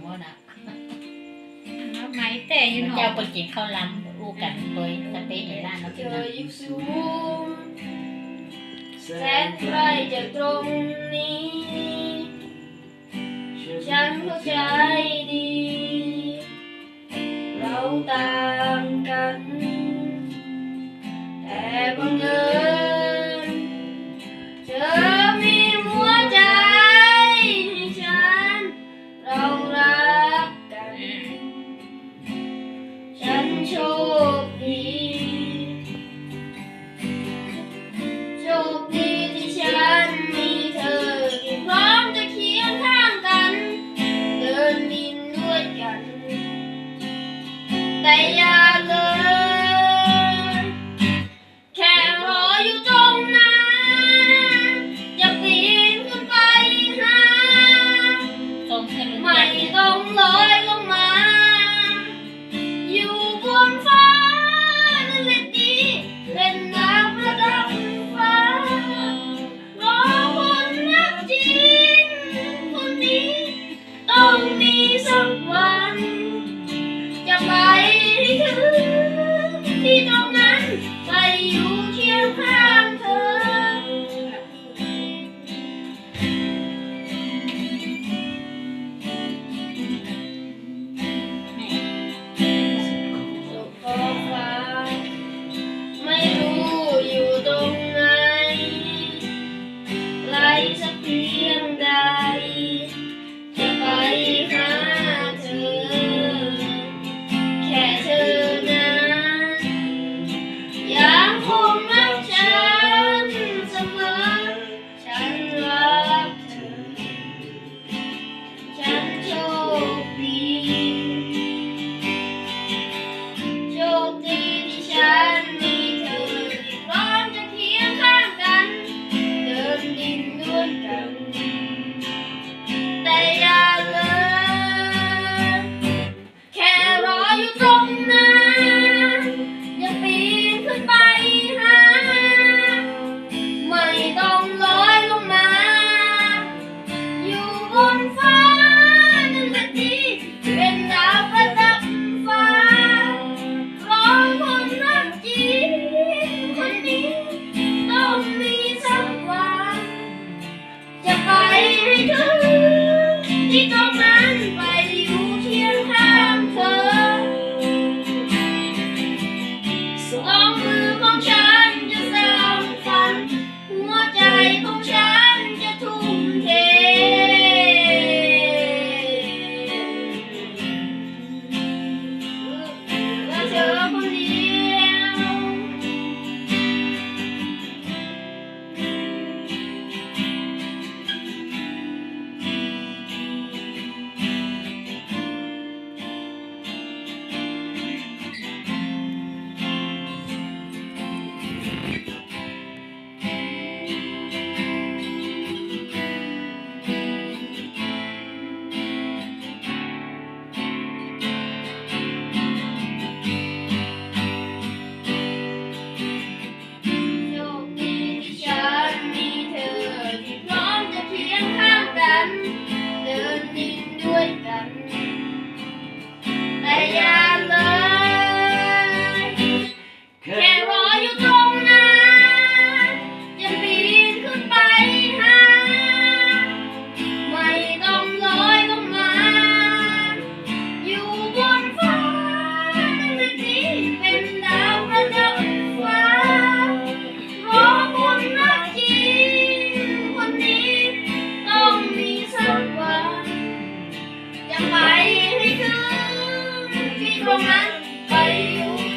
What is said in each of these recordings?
เม่นะไหมแต่ยูนาะไปกินข้าวล้ำอูกันเบยสเต๊กในร้านเราเจอยู่สูงแสนไกลจากตรงนี้ ฉันเข้าใจดี เราต่างกัน ที่ตรงนั้นไม่อยู่ make a man by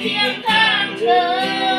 天堂城。